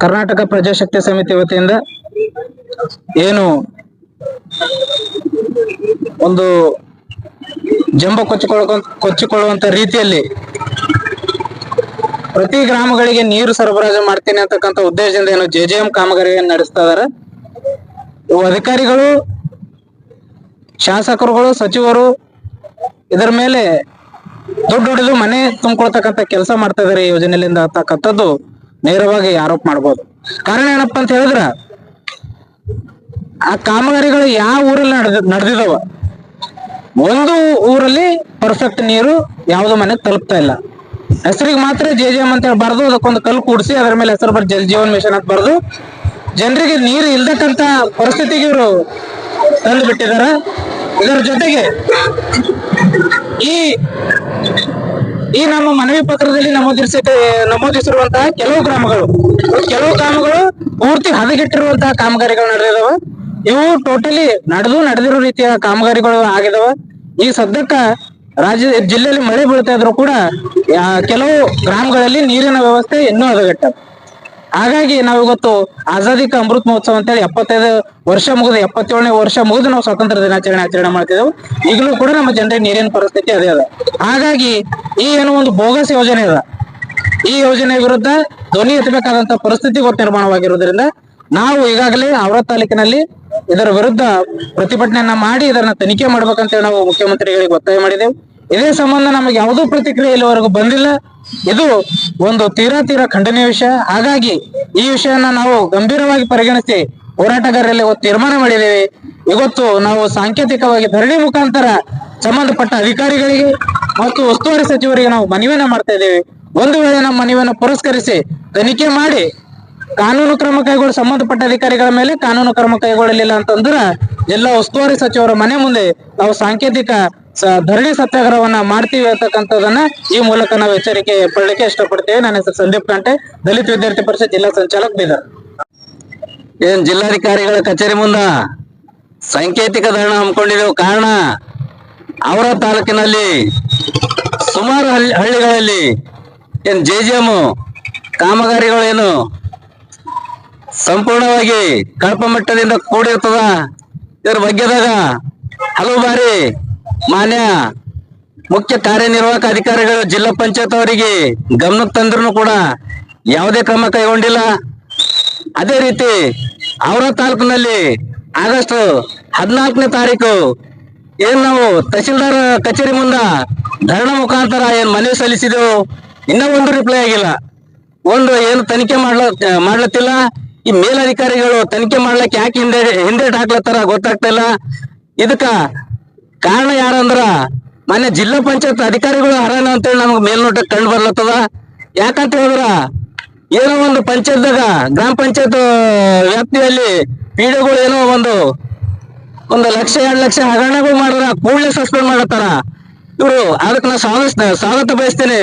ಕರ್ನಾಟಕ ಪ್ರಜಾಶಕ್ತಿ ಸಮಿತಿ ವತಿಯಿಂದ ಏನು ಒಂದು ಜಂಬ ಕೊಚ್ಚಿಕೊಳ್ಳ ಕೊಚ್ಚಿಕೊಳ್ಳುವಂತ ರೀತಿಯಲ್ಲಿ ಪ್ರತಿ ಗ್ರಾಮಗಳಿಗೆ ನೀರು ಸರಬರಾಜು ಮಾಡ್ತೇನೆ ಅಂತಕ್ಕಂಥ ಉದ್ದೇಶದಿಂದ ಏನು ಜೆ ಜೆ ಎಂ ಕಾಮಗಾರಿಯನ್ನು ನಡೆಸ್ತಾ ಇದಾರೆ. ಅಧಿಕಾರಿಗಳು, ಶಾಸಕರುಗಳು, ಸಚಿವರು ಇದರ ಮೇಲೆ ದುಡ್ಡು ಹಿಡಿದು ಮನೆ ತುಂಬಿಕೊಳ್ತಕ್ಕಂಥ ಕೆಲಸ ಮಾಡ್ತಾ ಇದಾರೆ ಈ ಯೋಜನೆಯಿಂದ ಅಂತಕ್ಕಂಥದ್ದು ನೇರವಾಗಿ ಆರೋಪ ಮಾಡ್ಬೋದು. ಕಾರಣ ಏನಪ್ಪ ಅಂತ ಹೇಳಿದ್ರ, ಆ ಕಾಮಗಾರಿಗಳು ಯಾವ ಊರಲ್ಲಿ ನಡೆದ, ನಡೆದಿದವ? ಒಂದು ಊರಲ್ಲಿ ಪರ್ಫೆಕ್ಟ್ ನೀರು ಯಾವ್ದು ಮನೆ ತಲುಪ್ತಾ ಇಲ್ಲ. ಹೆಸರಿಗೆ ಮಾತ್ರ ಜೆ ಜೆ ಎಂ ಅಂತ ಹೇಳಿ ಬರ್ದು ಅದಕ್ಕೊಂದು ಕಲ್ಲು ಕೂಡಿಸಿ ಅದರ ಮೇಲೆ ಹೆಸರು ಬರ್ ಜಲ್ ಜೀವನ್ ಮಿಷನ್ ಅಂತ ಬರ್ದು ಜನರಿಗೆ ನೀರು ಇಲ್ದಕ್ಕಂತ ಪರಿಸ್ಥಿತಿಗೆ ಇವರು ತಂದು ಬಿಟ್ಟಿದಾರ ಇದರ ಜೊತೆಗೆ ಈ ಈ ನಮ್ಮ ಮನವಿ ಪತ್ರದಲ್ಲಿ ನಮೂದಿಸ ನಮೂದಿಸಿರುವಂತಹ ಕೆಲವು ಗ್ರಾಮಗಳು ಕೆಲವು ಗ್ರಾಮಗಳು ಪೂರ್ತಿ ಹದಗೆಟ್ಟಿರುವಂತಹ ಕಾಮಗಾರಿಗಳು ನಡೆದಿದಾವ. ಇವು ಟೋಟಲಿ ನಡೆದು ನಡೆದಿರೋ ರೀತಿಯ ಕಾಮಗಾರಿಗಳು ಆಗಿದಾವ. ಈ ಸದ್ಯಕ್ಕ ರಾಜ್ಯ, ಜಿಲ್ಲೆಯಲ್ಲಿ ಮಳೆ ಬೀಳ್ತಾ ಇದ್ರು ಕೂಡ ಕೆಲವು ಗ್ರಾಮಗಳಲ್ಲಿ ನೀರಿನ ವ್ಯವಸ್ಥೆ ಇನ್ನೂ ಹದಗೆಟ್ಟ ಹಾಗಾಗಿ ನಾವು ಇವತ್ತು ಆಜಾದಿ ಕಾ ಅಮೃತ್ ಮಹೋತ್ಸವ ಅಂತೇಳಿ ಎಪ್ಪತ್ತೈದು ವರ್ಷ ಮುಗಿದ, ಎಪ್ಪತ್ತೇಳನೇ ವರ್ಷ ಮುಗಿದು ನಾವು ಸ್ವಾತಂತ್ರ್ಯ ದಿನಾಚರಣೆ ಆಚರಣೆ ಮಾಡ್ತಿದ್ದೆವು. ಈಗಲೂ ಕೂಡ ನಮ್ಮ ಜನರಿಗೆ ನೀರಿನ ಪರಿಸ್ಥಿತಿ ಅದೇ ಅದ. ಹಾಗಾಗಿ ಈ ಏನೋ ಒಂದು ಬೋಗಸ್ ಯೋಜನೆ ಅದ. ಈ ಯೋಜನೆ ವಿರುದ್ಧ ಧ್ವನಿ ಎತ್ತಬೇಕಾದಂತ ಪರಿಸ್ಥಿತಿ ಗೊತ್ತ ನಿರ್ಮಾಣವಾಗಿರುವುದರಿಂದ ನಾವು ಈಗಾಗಲೇ ಅವರ ತಾಲೂಕಿನಲ್ಲಿ ಇದರ ವಿರುದ್ಧ ಪ್ರತಿಭಟನೆಯನ್ನ ಮಾಡಿ ಇದನ್ನ ತನಿಖೆ ಮಾಡ್ಬೇಕಂತ ನಾವು ಮುಖ್ಯಮಂತ್ರಿಗಳಿಗೆ ಒತ್ತಾಯ ಮಾಡಿದೆವು. ಇದೇ ಸಂಬಂಧ ನಮಗೆ ಯಾವುದೂ ಪ್ರತಿಕ್ರಿಯೆ ಇಲ್ಲಿವರೆಗೂ ಬಂದಿಲ್ಲ. ಇದು ಒಂದು ತೀರಾ ತೀರಾ ಖಂಡನೀಯ ವಿಷಯ. ಹಾಗಾಗಿ ಈ ವಿಷಯನ ನಾವು ಗಂಭೀರವಾಗಿ ಪರಿಗಣಿಸಿ ಹೋರಾಟಗಾರರಲ್ಲಿ ಇವತ್ತು ತೀರ್ಮಾನ ಮಾಡಿದ್ದೇವೆ. ಇವತ್ತು ನಾವು ಸಾಂಕೇತಿಕವಾಗಿ ಧರಣಿ ಮುಖಾಂತರ ಸಂಬಂಧಪಟ್ಟ ಅಧಿಕಾರಿಗಳಿಗೆ ಮತ್ತು ಉಸ್ತುವಾರಿ ಸಚಿವರಿಗೆ ನಾವು ಮನವಿಯನ್ನ ಮಾಡ್ತಾ ಇದ್ದೇವೆ. ಒಂದು ವೇಳೆ ನಮ್ಮ ಮನವಿಯನ್ನು ಪುರಸ್ಕರಿಸಿ ತನಿಖೆ ಮಾಡಿ ಕಾನೂನು ಕ್ರಮ ಕೈಗೊಳ್ಳ, ಸಂಬಂಧಪಟ್ಟ ಅಧಿಕಾರಿಗಳ ಮೇಲೆ ಕಾನೂನು ಕ್ರಮ ಕೈಗೊಳ್ಳಲಿಲ್ಲ ಅಂತಂದ್ರ ಎಲ್ಲ ಉಸ್ತುವಾರಿ ಸಚಿವರ ಮನೆ ಮುಂದೆ ನಾವು ಸಾಂಕೇತಿಕ ಧರಣಿ ಸತ್ಯಾಗ್ರಹವನ್ನ ಮಾಡ್ತೀವಿ ಅಂತಕ್ಕಂಥದನ್ನ ಈ ಮೂಲಕ ನಾವು ಎಚ್ಚರಿಕೆ ಪಡಲಿಕ್ಕೆ ಇಷ್ಟಪಡ್ತೇವೆ. ನನ್ನ ಹೆಸರು ಸಂದೀಪ್ ಕಂಟೆ, ದಲಿತ ವಿದ್ಯಾರ್ಥಿ ಪರಿಷತ್ ಜಿಲ್ಲಾ ಸಂಚಾಲಕ ಬೀದರ್. ಏನ್ ಜಿಲ್ಲಾಧಿಕಾರಿಗಳ ಕಚೇರಿ ಮುಂದ ಸಾಂಕೇತಿಕ ಧರಣ ಹಮ್ಮಿಕೊಂಡಿರುವ ಕಾರಣ ಅವರ ತಾಲೂಕಿನಲ್ಲಿ ಸುಮಾರು ಹಳ್ಳಿ, ಹಳ್ಳಿಗಳಲ್ಲಿ ಏನ್ ಜೆ ಜಿ ಎಂ ಕಾಮಗಾರಿಗಳೇನು ಸಂಪೂರ್ಣವಾಗಿ ಕಳಪ ಮಟ್ಟದಿಂದ ಕೂಡಿರ್ತದ? ಇದ್ರ ಬಗ್ಗೆದಾಗ ಹಲವು ಬಾರಿ ಮಾನ್ಯ ಮುಖ್ಯ ಕಾರ್ಯನಿರ್ವಾಹಕ ಅಧಿಕಾರಿಗಳು, ಜಿಲ್ಲಾ ಪಂಚಾಯತ್ ಅವರಿಗೆ ಗಮನಕ್ಕೆ ತಂದ್ರು ಕೂಡ ಯಾವುದೇ ಕ್ರಮ ಕೈಗೊಂಡಿಲ್ಲ. ಅದೇ ರೀತಿ ಅವರ ತಾಲೂಕಿನಲ್ಲಿ ಆಗಸ್ಟ್ ಹದಿನಾಲ್ಕನೇ ತಾರೀಕು ಏನ್ ನಾವು ತಹಶೀಲ್ದಾರ್ ಕಚೇರಿ ಮುಂದ ಧರಣ ಮುಖಾಂತರ ಏನ್ ಮನವಿ ಸಲ್ಲಿಸಿದೆವು. ಇನ್ನೂ ಒಂದು ರಿಪ್ಲೈ ಆಗಿಲ್ಲ. ಒಂದು ಏನು ತನಿಖೆ ಮಾಡ್ಲ, ಮಾಡ್ಲತ್ತಿಲ್ಲ. ಈ ಮೇಲಧಿಕಾರಿಗಳು ತನಿಖೆ ಮಾಡ್ಲಕ್ಕೆ ಯಾಕೆ ಹಿಂದೆ ಹಿಂದೆ ಹಾಕ್ಲತ್ತಾರ ಗೊತ್ತಾಗ್ತಾ ಇಲ್ಲ. ಇದಕ್ಕ ಕಾರಣ ಯಾರಂದ್ರ ಮನೆ ಜಿಲ್ಲಾ ಪಂಚಾಯತ್ ಅಧಿಕಾರಿಗಳು ಹರಣ ಅಂತೇಳಿ ನಮ್ಗೆ ಮೇಲ್ನೋಟಕ್ಕೆ ಕಂಡು ಬರ್ಲತ್ತದ. ಯಾಕಂತ ಹೇಳಿದ್ರ ಏನೋ ಒಂದು ಪಂಚಾಯತ್ದಾಗ ಗ್ರಾಮ ಪಂಚಾಯತ್ ವ್ಯಾಪ್ತಿಯಲ್ಲಿ ಪೀಡೆಗಳು ಏನೋ ಒಂದು ಒಂದು ಲಕ್ಷ, ಎರಡು ಲಕ್ಷ ಹಗರಣಗಳು ಮಾಡಿದ್ರ ಕೂಡಲೇ ಸಸ್ಪೆಂಡ್ ಮಾಡತ್ತಾರ. ಇವರು ಅದಕ್ಕೆ ನಾ ಸ್ವಾಗತ ಸ್ವಾಗತ ಬಯಸ್ತೇನೆ.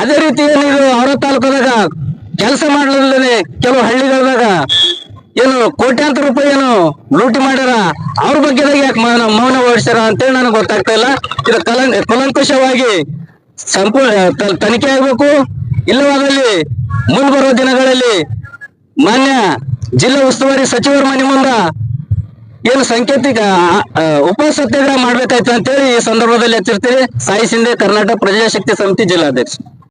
ಅದೇ ರೀತಿ ಏನಿದ್ರು ಅವರ ತಾಲೂಕದಾಗ ಕೆಲಸ ಮಾಡಲಿಲ್ಲದೆ ಕೆಲವು ಏನು ಕೋಟ್ಯಾಂತರ ರೂಪಾಯಿ ಏನು ಲೂಟಿ ಮಾಡ್ಯಾರ. ಅವ್ರ ಬಗ್ಗೆದಾಗ ಯಾಕೆ ಮೌನ ಮೌನ ವಹಿಸ್ಯಾರ ಅಂತೇಳಿ ನನಗೆ ಗೊತ್ತಾಗ್ತಾ ಇಲ್ಲ. ಇದು ಕಲ ಕಲಂಕುಶವಾಗಿ ಸಂಪೂರ್ಣ ತನಿಖೆ ಆಗ್ಬೇಕು. ಇಲ್ಲವಾದಲ್ಲಿ ಮುಂಬರುವ ದಿನಗಳಲ್ಲಿ ಮಾನ್ಯ ಜಿಲ್ಲಾ ಉಸ್ತುವಾರಿ ಸಚಿವರ ಮನೆ ಮುಂದ ಏನು ಸಾಂಕೇತಿಕ ಉಪ ಸತ್ಯಾಗ್ರಹ ಮಾಡ್ಬೇಕಾಯ್ತು ಅಂತೇಳಿ ಈ ಸಂದರ್ಭದಲ್ಲಿ ಎಚ್ಚರಿಸ್ತೀವಿ ಸಾಯಿ ಸಿಂಧೆ, ಕರ್ನಾಟಕ ಪ್ರಜಾಶಕ್ತಿ ಸಮಿತಿ ಜಿಲ್ಲಾಧ್ಯಕ್ಷ.